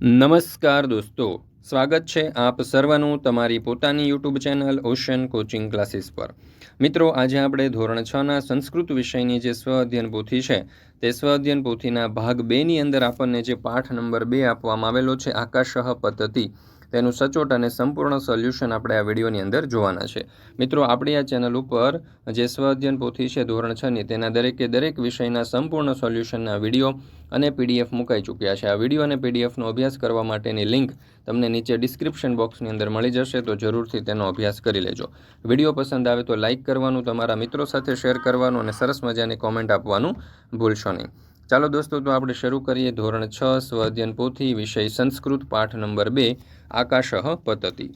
નમસ્કાર દોસ્તો, સ્વાગત છે આપ સર્વનું તમારી પોતાની YouTube channel ocean coaching classes પર. મિત્રો, આજે આપણે ધોરણ છના સંસ્કૃત વિષયની જે સ્વ અધ્યયન પોથી છે, તે સ્વ અધ્યયન પોથીના ભાગ બેની અંદર આપણને જે પાઠ નંબર બે આપવામાં આવેલો છે આકાશહ પદ્ધતિ તેનું સચોટ અને સંપૂર્ણ સોલ્યુશન આપણે આ વિડીયોની અંદર જોવાના છે. મિત્રો, આપણી આ ચેનલ ઉપર જે સ્વઅધ્યયન પોથી છે ધોરણ છની તેના દરેકે દરેક વિષયના સંપૂર્ણ સોલ્યુશનના વીડિયો અને પીડીએફ મુકાઈ ચૂક્યા છે. આ વીડિયો અને પીડીએફનો અભ્યાસ કરવા માટેની લિંક તમને નીચે ડિસ્ક્રિપ્શન બોક્સની અંદર મળી જશે, તો જરૂરથી તેનો અભ્યાસ કરી લેજો. વીડિયો પસંદ આવે તો લાઇક કરવાનું, તમારા મિત્રો સાથે શેર કરવાનું અને સરસ મજાની કોમેન્ટ આપવાનું ભૂલશો નહીં. ચાલો દોસ્તો, તો આપણે શરૂ કરીએ ધોરણ છ સ્વઅધ્યયન પોથી, વિષય સંસ્કૃત, પાઠ નંબર બે, આકાશઃ પદ્ધતિ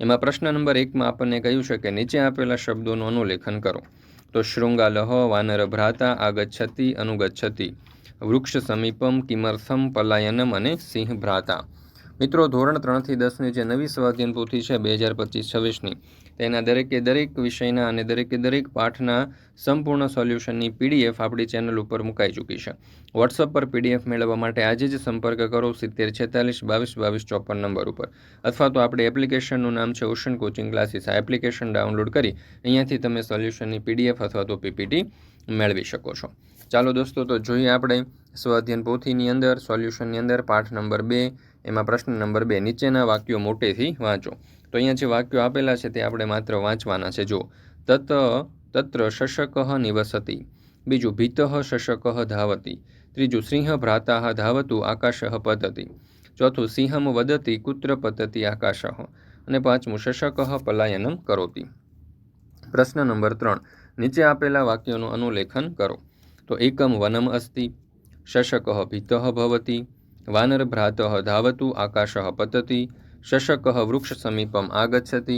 એમાં પ્રશ્ન નંબર એકમાં આપણને કહ્યું છે કે નીચે આપેલા શબ્દોનું અનુલેખન કરો. તો શૃંગાલહ વાનર ભ્રાતા, આગચ્છતિ, અનુગચ્છતિ, વૃક્ષ સમીપમ, કિમર્થમ, પલાયનમ અને સિંહ ભ્રાતા. મિત્રો, ધોરણ ત્રણથી દસની જે નવી સ્વાધ્યન પોથી છે, બે હજાર પચીસ છવ્વીસની તેના દરેકે દરેક વિષયના અને દરેકે દરેક પાઠના સંપૂર્ણ સોલ્યુશનની પીડીએફ આપણી ચેનલ ઉપર મુકાઈ ચૂકી છે. વોટ્સઅપ પર પીડીએફ મેળવવા માટે આજે જ સંપર્ક કરો સિત્તેર છેતાલીસ બાવીસ બાવીસ ચોપન નંબર ઉપર. અથવા તો આપણી એપ્લિકેશનનું નામ છે ઓશન કોચિંગ ક્લાસીસ આ એપ્લિકેશન ડાઉનલોડ કરી અહીંયાથી તમે સોલ્યુશનની પીડીએફ અથવા તો પીપીટી મેળવી શકો છો. ચાલો દોસ્તો, તો જોઈએ આપણે સ્વાધ્યન પોથીની અંદર, સોલ્યુશનની અંદર, પાઠ નંબર બે. એમાં પ્રશ્ન નંબર બે, નીચેના વાક્યો મોટેથી વાંચો. તો અહીંયા જે વાક્યો આપેલા છે તે આપણે માત્ર વાંચવાના છે. જો તત, તત્ર શશક નિવસતી. બીજું, ભીત શશક ધાવતી. ત્રીજું, સિંહ ભ્રાતા ધાવતું આકાશ પતતી. ચોથું, સિંહમ વદતી કુત્ર પતતી આકાશ. અને પાંચમું, શશક પલાયનમ કરોતી. પ્રશ્ન નંબર ત્રણ. નીચે આપેલા વાક્યોનું અનુલેખન કરો. તો એકમ વનમ અસ્તિ. શશક ભીત ભવતી. વાનરભ્રાતઃ ધાવતું આકાશ પતતિ. શશકઃ વૃક્ષસમીપમ આગચ્છતિ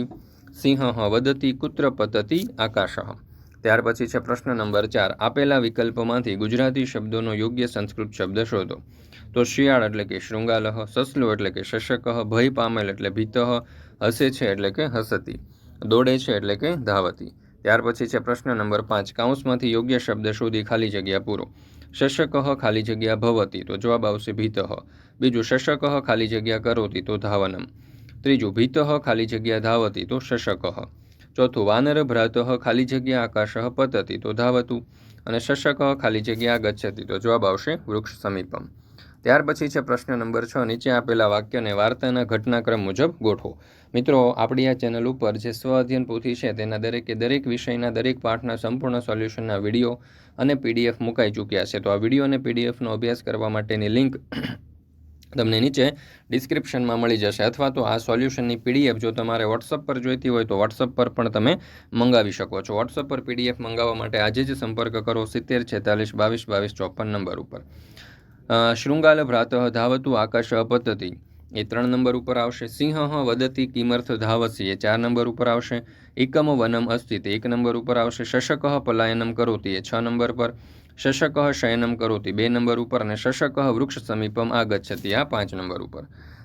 સિંહ વદતી કુત્ર પતતી આકાશઃ ત્યાર પછી છે પ્રશ્ન નંબર ચાર. આપેલા વિકલ્પમાંથી ગુજરાતી શબ્દોનો યોગ્ય સંસ્કૃત શબ્દ શોધો. તો શિયાળ એટલે કે શૃંગાલહ, સસલું એટલે કે શશક ભય પામેલ એટલે ભીતઃ હસે છે એટલે કે હસતી, દોડે છે એટલે કે ધાવતી. ત્યાર પછી છે પ્રશ્ન નંબર પાંચ. કાઉન્સમાંથી યોગ્ય શબ્દ શોધી ખાલી જગ્યા પૂરો. શશક ખાલી જગ્યા ભવતી, તો જવાબ આવશે ભીતઃ બીજું શશક ખાલી જગ્યા કરોતી, તો ધાવનમ. ત્રીજું, ભીત ખાલી જગ્યા ધાવતી તો શશક. ચોથું, વાનર ભ્રાત ખાલી જગ્યા આકાશ પતતી તો ધાવતું અને શશક ખાલી જગ્યા ગચ્છતી તો જવાબ આવશે વૃક્ષ સમીપમ. ત્યાર પછી છે પ્રશ્ન નંબર છ, નીચે આપેલા વાક્યને વાર્તાના ઘટનાક્રમ મુજબ ગોઠવો. મિત્રો, આપણી આ ચેનલ ઉપર જે સ્વ અધ્યયન પોથી છે તેના દરેકે દરેક વિષયના દરેક પાઠના સંપૂર્ણ સોલ્યુશનના વીડિયો અને પીડીએફ મુકાઈ ચૂક્યા છે. તો આ વીડિયો અને પીડીએફનો અભ્યાસ કરવા માટેની લિંક તમને નીચે ડિસ્ક્રિપ્શનમાં મળી જશે અથવા તો આ સોલ્યુશનની પીડીએફ જો તમારે વોટ્સઅપ પર જોઈતી હોય તો વોટ્સઅપ પર પણ તમે મંગાવી શકો છો. વોટ્સઅપ પર પીડીએફ મંગાવવા માટે આજે જ સંપર્ક કરો સિત્તેર છેતાલીસ બાવીસ બાવીસ ચોપન નંબર ઉપર. શૃંગાલ ભ્રાતઃ ધાવતું આકાશ પદ્ધતિ એ ત્રણ નંબર ઉપર આવશે. સિંહ વદતી કિમર્થ ધાવસી. એ ચાર નંબર ઉપર આવશે. એકમ વનમ અસ્તિત એક નંબર ઉપર આવશે. શશક પલાયનમ કરોતી. એ છ નંબર પર શશક શયનમ કરોતી. બે નંબર ઉપર અને શશક વૃક્ષ સમીપમ આગચ્છતી. આ પાંચ નંબર ઉપર.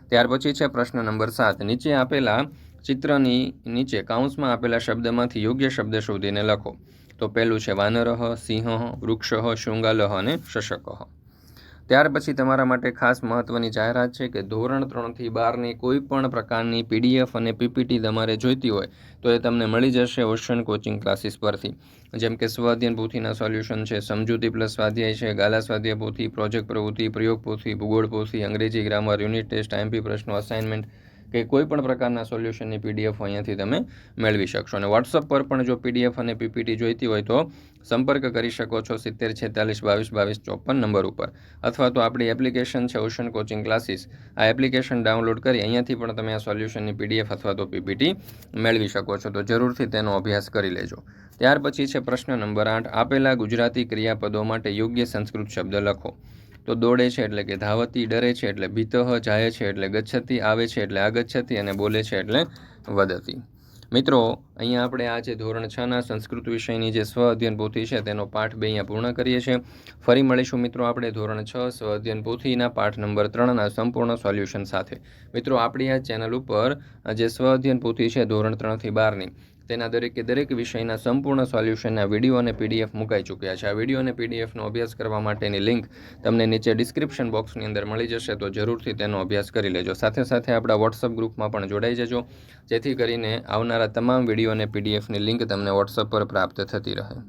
ત્યાર પછી છે પ્રશ્ન નંબર સાત. નીચે આપેલા ચિત્રની નીચે કાઉન્સમાં આપેલા શબ્દમાંથી યોગ્ય શબ્દ શોધીને લખો. તો પહેલું છે વાનરહ સિંહ, વૃક્ષ શૃંગાલહ અને શશક. ત્યાર પછી તમારા માટે ખાસ મહત્ત્વની જાહેરાત છે કે ધોરણ ત્રણથી બારની કોઈ પણ પ્રકારની પીડીએફ અને પીપીટી તમારે જોઈતી હોય તો એ તમને મળી જશે ઓશન કોચિંગ ક્લાસીસ પરથી. જેમ કે સ્વાધ્યન પોથીના સોલ્યુશન છે, સમજૂતી પ્લસ સ્વાધ્યાય છે, ગાલા સ્વાધ્યાય પોથી, પ્રોજેક્ટ પ્રવૃત્તિ, પ્રયોગ પોથી, ભૂગોળ પોથી, અંગ્રેજી ગ્રામર, યુનિટ ટેસ્ટ, આઈએમપી પ્રશ્નો, અસાઇનમેન્ટ કે કોઈ પણ પ્રકારના સોલ્યુશનની પીડીએફ અહીંયાથી તમે મેળવી શકશો. અને વોટ્સઅપ પર પણ જો પીડીએફ અને પીપીટી જોઈતી હોય તો સંપર્ક કરી શકો છો સિત્તેર છેતાલીસ બાવીસ બાવીસ ચોપન નંબર ઉપર. અથવા તો આપણી એપ્લિકેશન છે ઓશન કોચિંગ ક્લાસીસ આ એપ્લિકેશન ડાઉનલોડ કરી અહીંયાથી પણ તમે આ સોલ્યુશનની પીડીએફ અથવા તો પીપીટી મેળવી શકો છો. તો જરૂરથી તેનો અભ્યાસ કરી લેજો. ત્યાર પછી છે પ્રશ્ન નંબર આઠ. આપેલા ગુજરાતી ક્રિયાપદો માટે યોગ્ય સંસ્કૃત શબ્દ લખો. તો દોડે છે એટલે કે ધાવતી, ડરે છે એટલે ભીતઃ જાય છે એટલે ગચ્છતી, આવે છે એટલે આગચ્છતી અને બોલે છે એટલે વદતી. મિત્રો, અહીંયા આપણે આ જે ધોરણ છના સંસ્કૃત વિષયની જે સ્વ અધ્યયન પોથી છે તેનો પાઠ બે અહીંયા પૂર્ણ કરીએ છીએ. ફરી મળીશું મિત્રો આપણે ધોરણ છ સ્વ અધ્યયન પોથીના પાઠ નંબર ત્રણના સંપૂર્ણ સોલ્યુશન સાથે. મિત્રો, આપણી આ ચેનલ ઉપર જે સ્વ અધ્યયન પોથી છે ધોરણ ત્રણથી બારની તેના દરેકે દરેક વિષયના સંપૂર્ણ સોલ્યુશનના વીડિયો અને પીડીએફ મુકાઈ ચૂક્યા છે. આ વીડિયો અને પીડીએફનો અભ્યાસ કરવા માટેની લિંક તમને નીચે ડિસ્ક્રિપ્શન બોક્સની અંદર મળી જશે, તો જરૂરથી તેનો અભ્યાસ કરી લેજો. સાથે સાથે આપણા વોટ્સઅપ ગ્રુપમાં પણ જોડાઈ જજો, જેથી કરીને આવનારા તમામ વીડિયો અને પીડીએફની લિંક તમને વોટ્સઅપ પર પ્રાપ્ત થતી રહે.